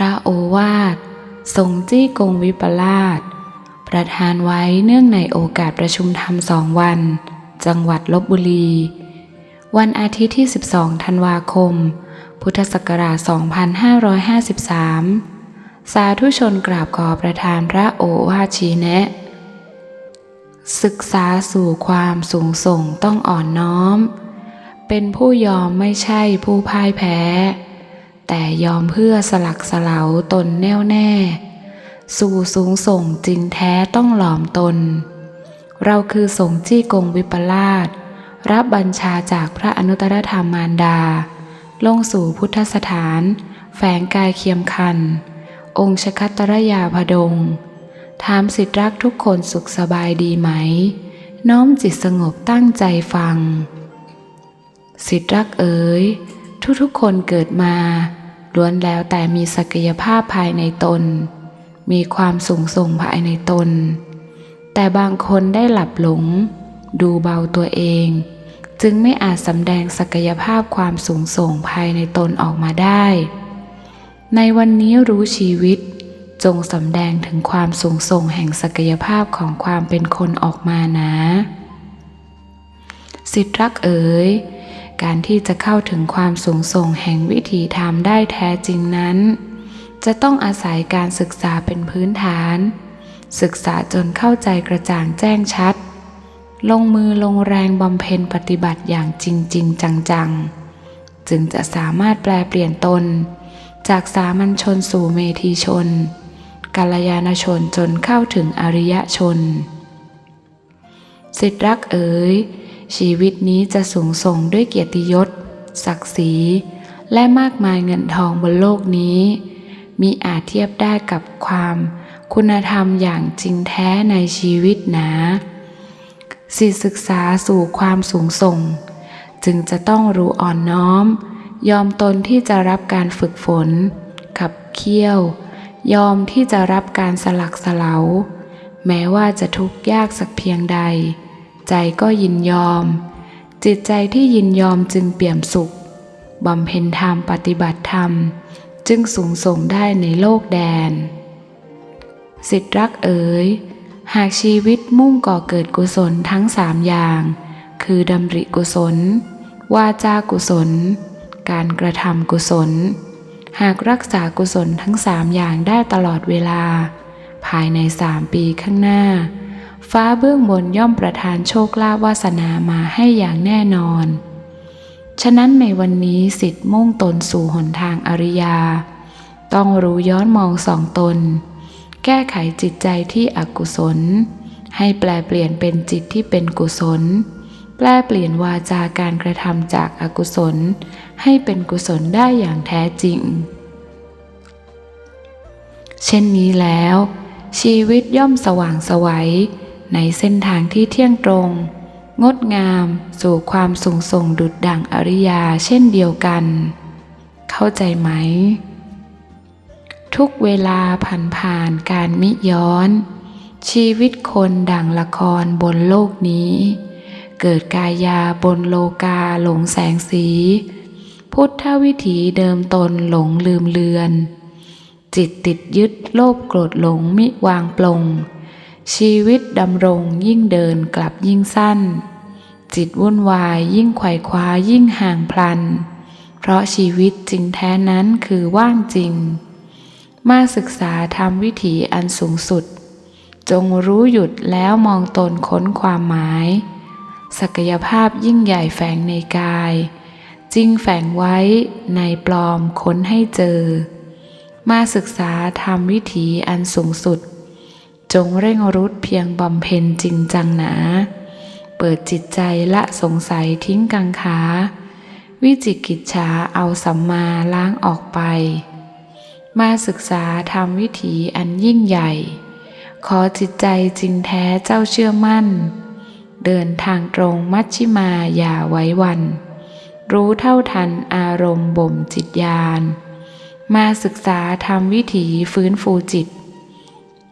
ระโอวาททรงจี้กงวิปลาสประธานไว้เนื่องในโอกาสประชุมธรรมสองวัน จังหวัดลบบุรี วันอาทิตย์ที่ 12 ธันวาคม พุทธศักราช 2553 สาธุชนกราบขอประธานพระโอวาทชี้แนะ ศึกษาสู่ความสูงส่งต้องอ่อนน้อม เป็นผู้ยอมไม่ใช่ผู้พ่ายแพ้ แต่ยอมเพื่อสลักสลาวตนแน่วแน่ สู่สูงส่งจริงแท้ต้องหลอมตน เราคือสงฆ์จี้กงวิปลาสรับบัญชาจากพระอนุตตรธรรมมารดา ลงสู่พุทธสถาน แฝงกายเคียมคัน องค์ชคัตตรยาพดง ถามสิทธิรักทุกคนสุขสบายดีไหม น้อมจิตสงบตั้งใจฟัง สิทธิรักเอ๋ยทุกๆคนเกิดมา ล้วนแล้วแต่มีศักยภาพภายในตน มีความสูงส่งภายในตน แต่บางคนได้หลับหลง ดูเบาตัวเอง จึงไม่อาจสำแดงศักยภาพความสูงส่งภายในตนออกมาได้ ในวันนี้รู้ชีวิต จงสำแดงถึงความสูงส่งแห่งศักยภาพของความเป็นคนออกมานะ สิทธรักเอ๋ย การที่จะเข้าถึงความสูงส่งแห่งวิถีธรรมได้แท้จริงนั้น จะต้องอาศัยการศึกษาเป็นพื้นฐาน ศึกษาจนเข้าใจกระจ่างแจ้งชัด ลงมือลงแรงบำเพ็ญปฏิบัติอย่างจริงจริงจังๆ จึงจะสามารถแปลเปลี่ยนตน จากสามัญชนสู่เมธีชนกัลยาณชนจนเข้าถึงอริยชน สิทธรักเอ๋ย ชีวิตนี้จะสูงส่งด้วยเกียรติยศ ศักดิ์ศรี และมากมายเงินทองบนโลกนี้ มีอาจเทียบได้กับความคุณธรรมอย่างจริงแท้ในชีวิตนะสิศึกษาสู่ความสูงส่ง จึงจะต้องรู้อ่อนน้อม ยอมตนที่จะรับการฝึกฝน ขับเคี่ยว ยอมที่จะรับการสลักสลาแม้ว่าจะทุกข์ยากสักเพียงใด ใจก็ยินยอม จิตใจที่ยินยอมจึงเปี่ยมสุขบำเพ็ญธรรมปฏิบัติธรรม จึงสูงส่งได้ในโลกแดน สิทธิรักเอ๋ย หากชีวิตมุ่งก่อเกิดกุศลทั้งสามอย่าง คือดำริกุศล วาจากุศล การกระทำกุศล หากรักษากุศลทั้งสามอย่างได้ตลอดเวลา ภายในสามปีข้างหน้า ฟ้าเบื้องบนย่อมประทานโชคลาภวาสนามาให้อย่างแน่นอน ฉะนั้นในวันนี้สิทธิ์มุ่งตนสู่หนทางอริยา ต้องรู้ย้อนมองสองตน แก้ไขจิตใจที่อกุศล ให้แปลเปลี่ยนเป็นจิตที่เป็นกุศล แปลเปลี่ยนวาจาการกระทำจากอากุศล ให้เป็นกุศลได้อย่างแท้จริง เช่นนี้แล้ว ชีวิตย่อมสว่างสวัย ในเส้นทางที่เที่ยงตรง งดงามสู่ความสูงส่งดุดดั่งอริยาเช่นเดียวกัน เข้าใจไหม ทุกเวลาผ่านผ่านการมิย้อน ชีวิตคนดั่งละครบนโลกนี้ เกิดกายาบนโลกาหลงแสงสี พุทธวิถีเดิมตนหลงลืมเลือนจิตติดยึดโลภโกรธหลงมิวางปลง ชีวิตดำรงยิ่งเดินกลับยิ่งสั้น จิตวุ่นวายยิ่งไขว่คว้ายิ่งห่างพลัน เพราะชีวิตจริงแท้นั้นคือว่างจริง มาศึกษาทำวิถีอันสูงสุด จงรู้หยุดแล้วมองตนค้นความหมาย ศักยภาพยิ่งใหญ่แฝงในกาย จริงแฝงไว้ในปลอมค้นให้เจอ มาศึกษาทำวิถีอันสูงสุด จงเร่งรุดเพียงบำเพ็ญจริงจังหนา เปิดจิตใจละสงสัยทิ้งกังขา วิจิกิจฉาเอาสัมมาล้างออกไป มาศึกษาทำวิถีอันยิ่งใหญ่ ขอจิตใจจริงแท้เจ้าเชื่อมั่น เดินทางตรงมัชชิมาอย่าไว้วัน รู้เท่าทันอารมณ์บ่มจิตญาณมาศึกษาทำวิถีฟื้นฟูจิต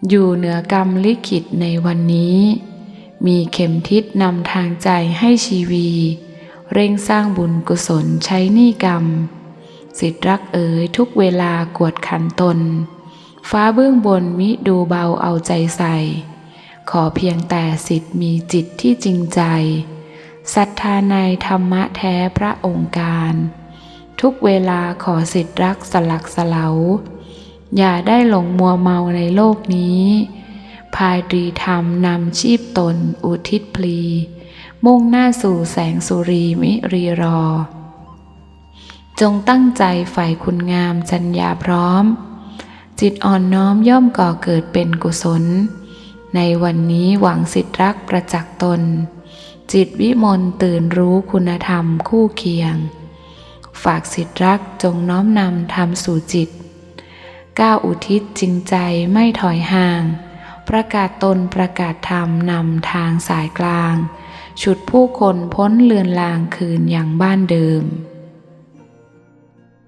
อยู่เหนือกรรมลิขิตในวันนี้ มีเข็มทิศนำทางใจให้ชีวี เร่งสร้างบุญกุศลใช้หนี้กรรม สิทธิรักเอ๋ยทุกเวลากวดขันตน ฟ้าเบื้องบนมิดูเบาเอาใจใส่ ขอเพียงแต่สิทธิ์มีจิตที่จริงใจศรัทธาในธรรมะแท้พระองค์การ ทุกเวลาขอสิทธิรักสลักสลา อย่าได้หลงมัวเมาในโลกนี้พายตรีธรรมนำชีพตนอุทิศพลี มุ่งหน้าสู่แสงสุรีมิรีรอ จงตั้งใจใฝ่คุณงามจัญญาพร้อม จิตอ่อนน้อมย่อมก่อเกิดเป็นกุศล ในวันนี้หวังสิทธิรักประจักษ์ตน จิตวิมลตื่นรู้คุณธรรมคู่เคียง ฝากสิทธิรักจงน้อมนำทำสู่จิต ก้าวอุทิศจริงใจไม่ถอยห่าง ประกาศตนประกาศธรรมนำทางสายกลาง ฉุดผู้คนพ้นเลือนลางคืนอย่างบ้านเดิม